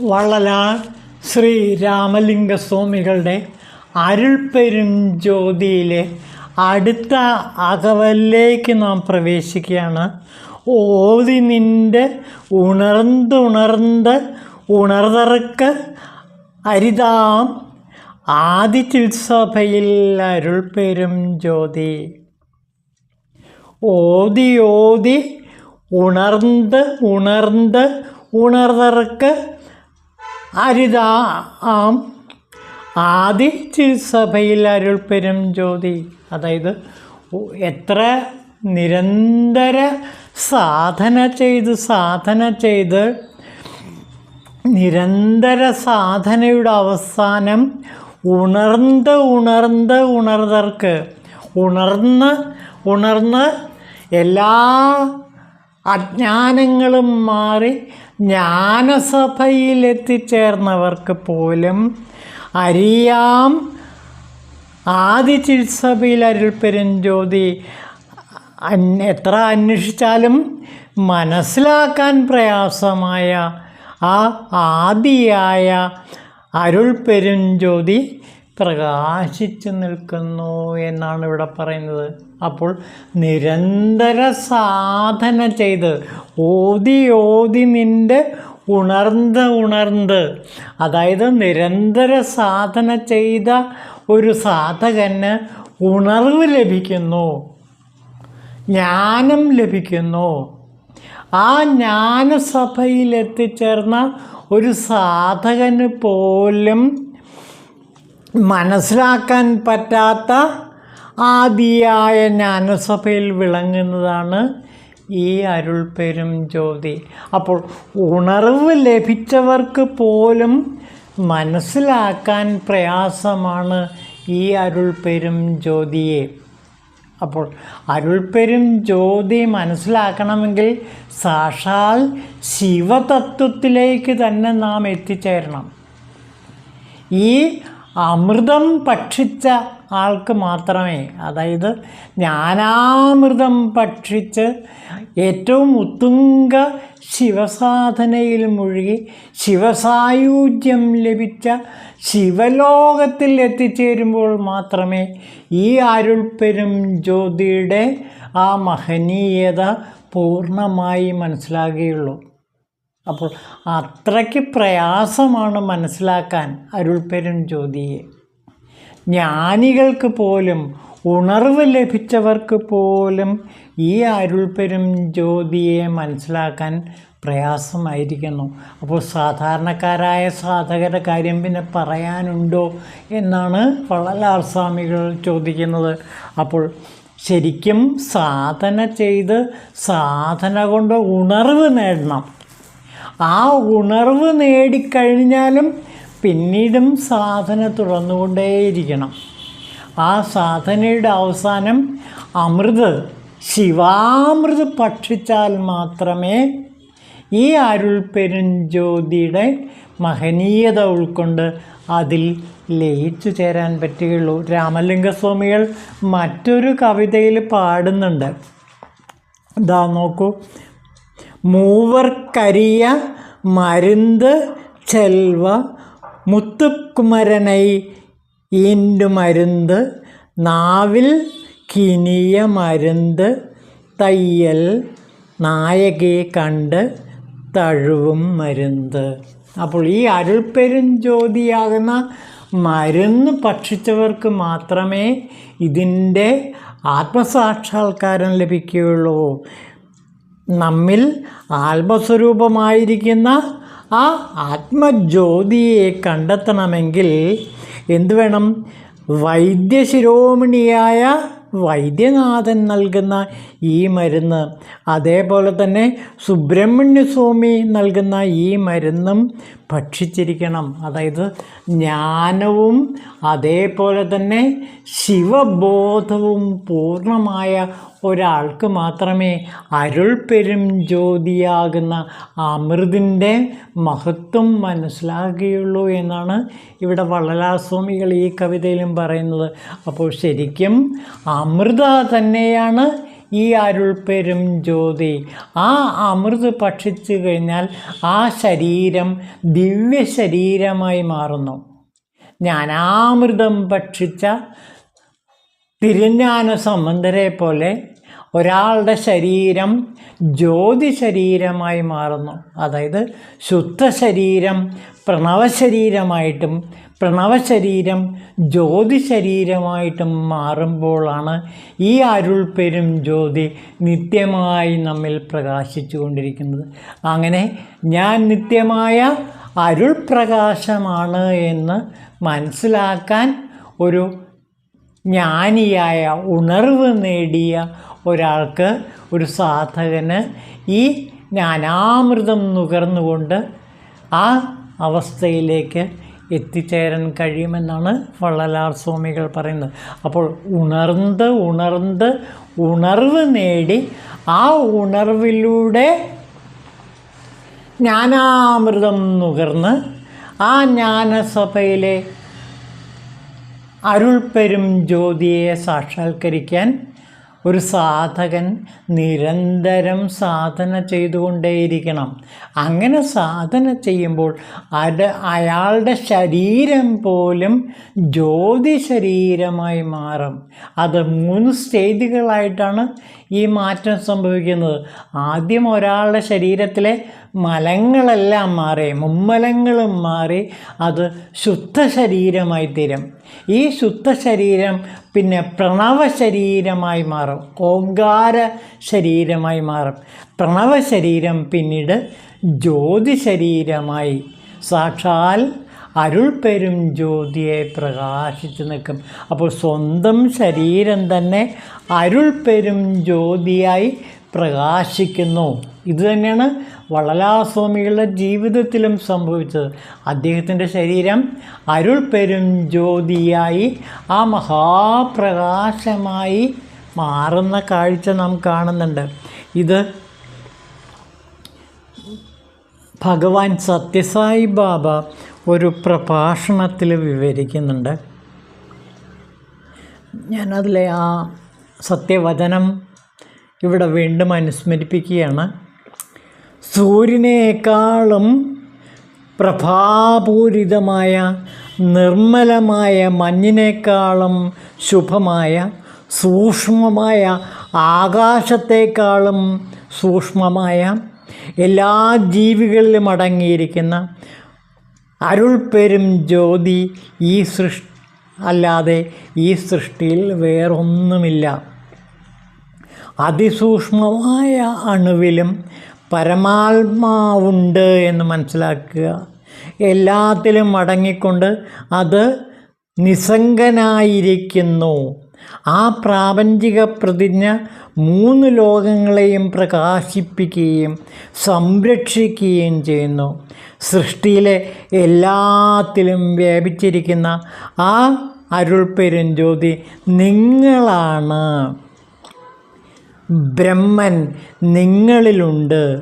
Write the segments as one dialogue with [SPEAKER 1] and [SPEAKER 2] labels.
[SPEAKER 1] വള്ളലാർ ശ്രീ രാമലിംഗ സ്വാമികളുടെ അരുൾപ്പെരും ജ്യോതിയിലെ അടുത്ത അകവലിലേക്ക് നാം പ്രവേശിക്കുകയാണ്. ഓതി നിന്റെ ഉണർന്ന് ഉണർതറക്ക് അരിതാം ആദി അരുൾപെരും അരുൾപ്പെരും ജ്യോതി. ഓതി ഓതി ഉണർന്ന് ഉണർന്ന് ഉണർന്നർക്ക് അരിതാം ആദി തിരുസഭയിൽ അരുൾപ്പെരും ജ്യോതി. അതായത് എത്ര നിരന്തര സാധന ചെയ്ത് സാധന ചെയ്ത് നിരന്തര സാധനയുടെ അവസാനം ഉണർന്ന് ഉണർന്ന് ഉണർന്നർക്ക് ഉണർന്ന് ഉണർന്ന് എല്ലാ അജ്ഞാനങ്ങളും മാറി ജ്ഞാനസഭയിൽ എത്തിച്ചേർന്നവർക്ക് പോലും അറിയാം. ആദി ചിത്സഭയിൽ അരുൾപ്പെരും ജ്യോതി എത്ര അന്വേഷിച്ചാലും മനസ്സിലാക്കാൻ പ്രയാസമായ ആ ആദിയായ അരുൾപ്പെരും ജ്യോതി പ്രകാശിച്ചു നിൽക്കുന്നു എന്നാണ് ഇവിടെ പറയുന്നത്. അപ്പോൾ നിരന്തര സാധന ചെയ്ത് ഓതി ഓതി നിന്റെ ഉണർന്ന് ഉണർന്ന് അതായത് നിരന്തര സാധന ചെയ്ത ഒരു സാധകന് ഉണർവ് ലഭിക്കുന്നു ജ്ഞാനം ലഭിക്കുന്നു. ആ ജ്ഞാനസഭയിൽ എത്തിച്ചേർന്ന ഒരു സാധകന് പോലും മനസ്സിലാക്കാൻ പറ്റാത്ത ആദിയായ ജ്ഞാനസഭയിൽ വിളങ്ങുന്നതാണ് ഈ അരുൾപ്പെരും ജ്യോതി. അപ്പോൾ ഉണർവ് ലഭിച്ചവർക്ക് പോലും മനസ്സിലാക്കാൻ പ്രയാസമാണ് ഈ അരുൾപ്പെരും ജ്യോതിയെ. അപ്പോൾ അരുൾപ്പെരും ജ്യോതി മനസ്സിലാക്കണമെങ്കിൽ സാക്ഷാൽ ശിവതത്വത്തിലേക്ക് തന്നെ നാം എത്തിച്ചേരണം. ഈ അമൃതം ഭക്ഷിച്ച ആൾക്ക് മാത്രമേ അതായത് ജ്ഞാനാമൃതം ഭക്ഷിച്ച് ഏറ്റവും ഉത്തുംഗ ശിവസാധനയിൽ മുഴുകി ശിവസായുജ്യം ലഭിച്ച ശിവലോകത്തിൽ എത്തിച്ചേരുമ്പോൾ മാത്രമേ ഈ അരുൾപ്പെരും ജ്യോതിയുടെ ആ മഹനീയത പൂർണമായി മനസ്സിലാകുകയുള്ളൂ. അപ്പോൾ അത്രയ്ക്ക് പ്രയാസമാണ് മനസ്സിലാക്കാൻ അരുൾപ്പെരും ജ്യോതിയെ. ജ്ഞാനികൾക്ക് പോലും ഉണർവ് ലഭിച്ചവർക്ക് പോലും ഈ അരുൾപ്പെരും ജ്യോതിയെ മനസ്സിലാക്കാൻ പ്രയാസമായിരിക്കുന്നു. അപ്പോൾ സാധാരണക്കാരായ സാധകരുടെ കാര്യം പിന്നെ പറയാനുണ്ടോ എന്നാണ് വള്ളലാർ സ്വാമികൾ ചോദിക്കുന്നത്. അപ്പോൾ ശരിക്കും സാധന ചെയ്ത് സാധന കൊണ്ട് ഉണർവ് നേടണം. ആ ഉണർവ് നേടിക്കഴിഞ്ഞാലും പിന്നീടും സാധന തുറന്നുകൊണ്ടേയിരിക്കണം. ആ സാധനയുടെ അവസാനം അമൃത് ശിവാമൃത് ഭക്ഷിച്ചാൽ മാത്രമേ ഈ അരുൾ പെരുഞ്ജ്യോതിയുടെ മഹനീയത ഉൾക്കൊണ്ട് അതിൽ ലയിച്ചു ചേരാൻ പറ്റുകയുള്ളൂ. രാമലിംഗസ്വാമികൾ മറ്റൊരു കവിതയിൽ പാടുന്നുണ്ട്. ഇതാ നോക്കൂ മൂവർക്കരിയ മരുന്ത് ചെൽവ മുത്തുക്കുമരനൈ ഈന്റെ മരുന്ന് നാവിൽ കിനിയ മരുന്ന് തയ്യൽ നായകയെ കണ്ട് തഴുവും മരുന്ന് അപ്പോൾ ഈ അരുൾപ്പെരുംജ്യോതിയാകുന്ന മരുന്ന് ഭക്ഷിച്ചവർക്ക് മാത്രമേ ഇതിന്റെ ആത്മസാക്ഷാത്കാരം ലഭിക്കുകയുള്ളൂ. നമ്മിൽ ആത്മസ്വരൂപമായിരിക്കുന്ന ആ ആത്മജ്യോതിയെ കണ്ടെത്തണമെങ്കിൽ എന്തു വേണം? വൈദ്യശിരോമണിയായ വൈദ്യനാഥൻ നൽകുന്ന ഈ മരുന്ന് അതേപോലെ തന്നെ സുബ്രഹ്മണ്യസ്വാമി നൽകുന്ന ഈ മരുന്നും ഭക്ഷിച്ചിരിക്കണം. അതായത് ജ്ഞാനവും അതേപോലെ തന്നെ ശിവബോധവും പൂർണമായ ഒരാൾക്ക് മാത്രമേ അരുൾ പെരും ജ്യോതിയാകുന്ന അമൃതിന്റെ മഹത്വം മനസ്സിലാകുകയുള്ളൂ എന്നാണ് ഇവിടെ വള്ളലാസ്വാമികൾ ഈ കവിതയിലും പറയുന്നത്. അപ്പോൾ ശരിക്കും അമൃത തന്നെയാണ് ഈ അരുൾപ്പെരും ജ്യോതി. ആ അമൃത് ഭക്ഷിച്ചു കഴിഞ്ഞാൽ ആ ശരീരം ദിവ്യ ശരീരമായി മാറുന്നു. ജ്ഞാനാമൃതം ഭക്ഷിച്ച തിരുஞാന സംബന്ധരെ പോലെ ഒരാളുടെ ശരീരം ജ്യോതി ശരീരമായി മാറുന്നു. അതായത് ശുദ്ധ ശരീരം പ്രണവശരീരമായിട്ടും പ്രണവശരീരം ജ്യോതി ശരീരമായിട്ടും മാറുമ്പോഴാണ് ഈ അരുൾ പെരും ജ്യോതി നിത്യമായി നമ്മിൽ പ്രകാശിച്ചു കൊണ്ടിരിക്കുന്നത് അങ്ങനെ ഞാൻ നിത്യമായ അരുൾ പ്രകാശമാണ് എന്ന് മനസ്സിലാക്കാൻ ഒരു ജ്ഞാനിയായ ഉണർവ് നേടിയ ഒരാൾക്ക് ഒരു സാധകന് ഈ ജ്ഞാനാമൃതം നുകർന്നുകൊണ്ട് ആ അവസ്ഥയിലേക്ക് എത്തിച്ചേരാൻ കഴിയുമെന്നാണ് വള്ളലാർ സ്വാമികൾ പറയുന്നത്. അപ്പോൾ ഉണർന്ന് ഉണർന്ന് ഉണർവ് നേടി ആ ഉണർവിലൂടെ ജ്ഞാനാമൃതം നുകർന്ന് ആ ജ്ഞാനസഭയിലെ അരുൾപ്പെരും ജ്യോതിയെ സാക്ഷാത്കരിക്കാൻ ഒരു സാധകൻ നിരന്തരം സാധന ചെയ്തുകൊണ്ടേയിരിക്കണം. അങ്ങനെ സാധന ചെയ്യുമ്പോൾ അത് അയാളുടെ ശരീരം പോലും ജ്യോതി ശരീരമായി മാറും. അത് മൂന്ന് സ്റ്റേജുകളായിട്ടാണ് ഈ മാറ്റം സംഭവിക്കുന്നത്. ആദ്യം ഒരാളുടെ ശരീരത്തിലെ മലങ്ങളെല്ലാം മാറി മുമ്മലങ്ങളും മാറി അത് ശുദ്ധ ശരീരമായി തീരും. ഈ ശുദ്ധ ശരീരം പിന്നെ പ്രണവ ശരീരമായി മാറും ഓങ്കാര ശരീരമായി മാറും. പ്രണവ ശരീരം പിന്നീട് ജ്യോതി ശരീരമായി സാക്ഷാൽ അരുൾ പെരും ജ്യോതിയെ പ്രകാശിച്ചു നിൽക്കും. അപ്പോൾ സ്വന്തം ശരീരം തന്നെ അരുൾ പെരും ജ്യോതിയായി പ്രകാശിക്കുന്നു. ഇത് തന്നെയാണ് വള്ളലാസ്വാമികളുടെ ജീവിതത്തിലും സംഭവിച്ചത്. അദ്ദേഹത്തിന്റെ ശരീരം അരുൾ പെരും ജ്യോതിയായി ആ മഹാപ്രകാശമായി മാറുന്ന കാഴ്ച നാം കാണുന്നുണ്ട്. ഇത് ഭഗവാൻ സത്യസായി ബാബ ഒരു പ്രഭാഷണത്തിൽ വിവരിക്കുന്നുണ്ട്. ഞാനതിലെ ആ സത്യവചനം ഇവിടെ വീണ്ടും അനുസ്മരിപ്പിക്കുകയാണ്. സൂര്യനേക്കാളും പ്രഭാപൂരിതമായ നിർമ്മലമായ മഞ്ഞിനേക്കാളും ശുഭമായ സൂക്ഷ്മമായ ആകാശത്തേക്കാളും സൂക്ഷ്മമായ എല്ലാ ജീവികളിലും അടങ്ങിയിരിക്കുന്ന അരുൾപെരും ജ്യോതി ഈ സൃഷ്ടി അല്ലാതെ ഈ സൃഷ്ടിയിൽ വേറൊന്നുമില്ല. അതിസൂക്ഷ്മമായ അണുവിലും പരമാത്മാവുണ്ട് എന്ന് മനസ്സിലാക്കുക. എല്ലാത്തിലും അടങ്ങിക്കൊണ്ട് അത് നിസ്സംഗനായിരിക്കുന്നു. ആ പ്രാപഞ്ചിക പ്രതിജ്ഞ മൂന്ന് ലോകങ്ങളെയും പ്രകാശിപ്പിക്കുകയും സംരക്ഷിക്കുകയും ചെയ്യുന്നു. സൃഷ്ടിയിലെ എല്ലാത്തിലും വ്യാപിച്ചിരിക്കുന്ന ആ അരുൾപ്പെരും ജ്യോതി നിങ്ങളാണ്. ബ്രഹ്മൻ നിങ്ങളിലുണ്ട്.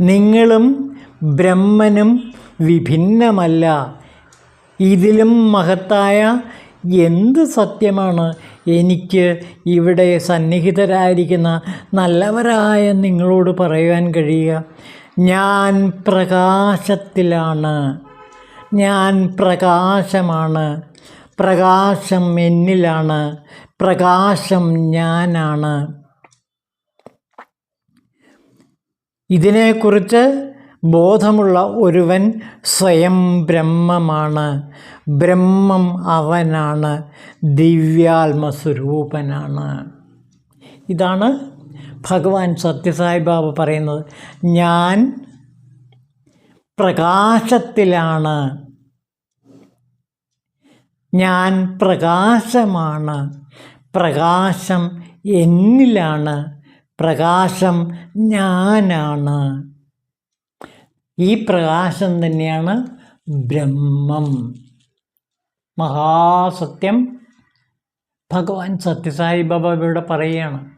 [SPEAKER 1] നിങ്ങളും ബ്രഹ്മനും വിഭിന്നമല്ല. ഇതിലും മഹത്തായ എന്ത് സത്യമാണ്? എനിക്ക് ഇവിടെ സന്നിഹിതരായിരിക്കുന്ന നല്ലവരായ നിങ്ങളോട് പറയുവാൻ കഴിയുക. ഞാൻ പ്രകാശത്തിലാണ്. ഞാൻ പ്രകാശമാണ്. പ്രകാശം എന്നിലാണ്. പ്രകാശം ഞാനാണ്. ഇതിനെക്കുറിച്ച് ബോധമുള്ള ഒരുവൻ സ്വയം ബ്രഹ്മമാണ്. ബ്രഹ്മം അവനാണ്. ദിവ്യാത്മസ്വരൂപനാണ്. ഇതാണ് ഭഗവാൻ സത്യസായി ബാബ പറയുന്നത്. ഞാൻ പ്രകാശത്തിലാണ്. ഞാൻ പ്രകാശമാണ്. പ്രകാശം എന്നിലാണ്. പ്രകാശം ഞാനാണ്. ഈ പ്രകാശം തന്നെയാണ് ബ്രഹ്മം. മഹാസത്യം ഭഗവാൻ സത്യസായി ബാബ ഇവിടെ പറയുകയാണ്.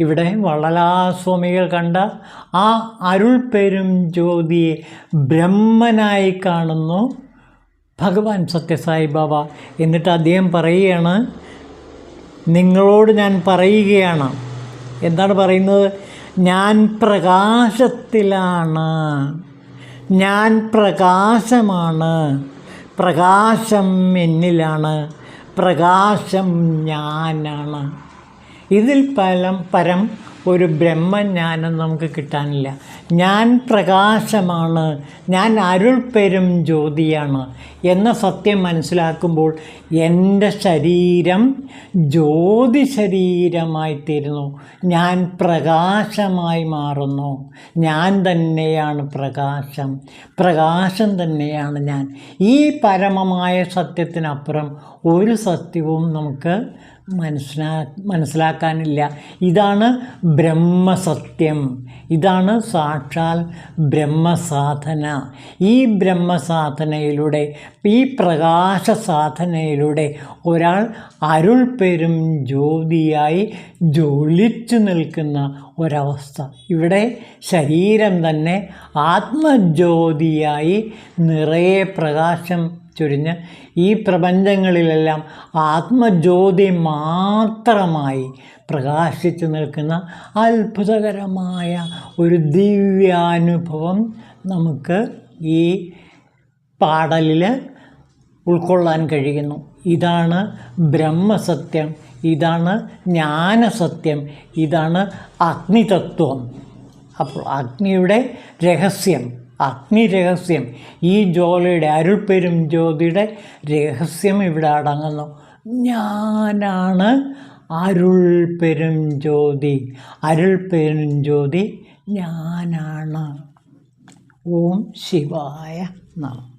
[SPEAKER 1] ഇവിടെ വള്ളലാസ്വാമികൾ കണ്ട ആ അരുൾ പെരും ജ്യോതിയെ ബ്രഹ്മനായി കാണുന്നു ഭഗവാൻ സത്യസായി ബാബ. എന്നിട്ട് അദ്ദേഹം പറയുകയാണ് നിങ്ങളോട് ഞാൻ പറയുകയാണ് എന്താണ് പറയുന്നത്? ഞാൻ പ്രകാശത്തിലാണ്. ഞാൻ പ്രകാശമാണ്. പ്രകാശം എന്നിലാണ്. പ്രകാശം ഞാനാണ്. ഇതിൽ പലം പരം ഒരു ബ്രഹ്മജ്ഞാനം നമുക്ക് കിട്ടാനില്ല. ഞാൻ പ്രകാശമാണ് ഞാൻ അരുൾ പെരും ജ്യോതിയാണ് എന്ന സത്യം മനസ്സിലാക്കുമ്പോൾ എന്റെ ശരീരം ജ്യോതി ശരീരമായിത്തീരുന്നു ഞാൻ പ്രകാശമായി മാറുന്നു. ഞാൻ തന്നെയാണ് പ്രകാശം. പ്രകാശം തന്നെയാണ് ഞാൻ. ഈ പരമമായ സത്യത്തിനപ്പുറം ഒരു സത്യവും നമുക്ക് മനസ്സിലാ മനസ്സിലാക്കാനില്ല. ഇതാണ് ബ്രഹ്മസത്യം. ഇതാണ് സാക്ഷാൽ ബ്രഹ്മസാധന. ഈ ബ്രഹ്മസാധനയിലൂടെ ഈ പ്രകാശ സാധനയിലൂടെ ഒരാൾ അരുൾ പെരും ജ്യോതിയായി ജ്വലിച്ചു നിൽക്കുന്ന ഒരവസ്ഥ. ഇവിടെ ശരീരം തന്നെ ആത്മജ്യോതിയായി നിറയെ പ്രകാശം ചൊരിഞ്ഞ് ഈ പ്രപഞ്ചങ്ങളിലെല്ലാം ആത്മജ്യോതി മാത്രമായി പ്രകാശിച്ചു നിൽക്കുന്ന അത്ഭുതകരമായ ഒരു ദിവ്യാനുഭവം നമുക്ക് ഈ പാടലിൽ ഉൾക്കൊള്ളാൻ കഴിയുന്നു. ഇതാണ് ബ്രഹ്മസത്യം ഇതാണ് ജ്ഞാനസത്യം ഇതാണ് അഗ്നിതത്വം. അപ്പോൾ അഗ്നിയുടെ രഹസ്യം. അഗ്നി രഹസ്യം ഈ ജ്യോതിയുടെ അരുൾപ്പെരും ജ്യോതിയുടെ രഹസ്യം ഇവിടെ അടങ്ങുന്നു. ഞാനാണ് അരുൾ ജ്യോതി. അരുൾ ജ്യോതി ഞാനാണ്. ഓം ശിവായ നമ.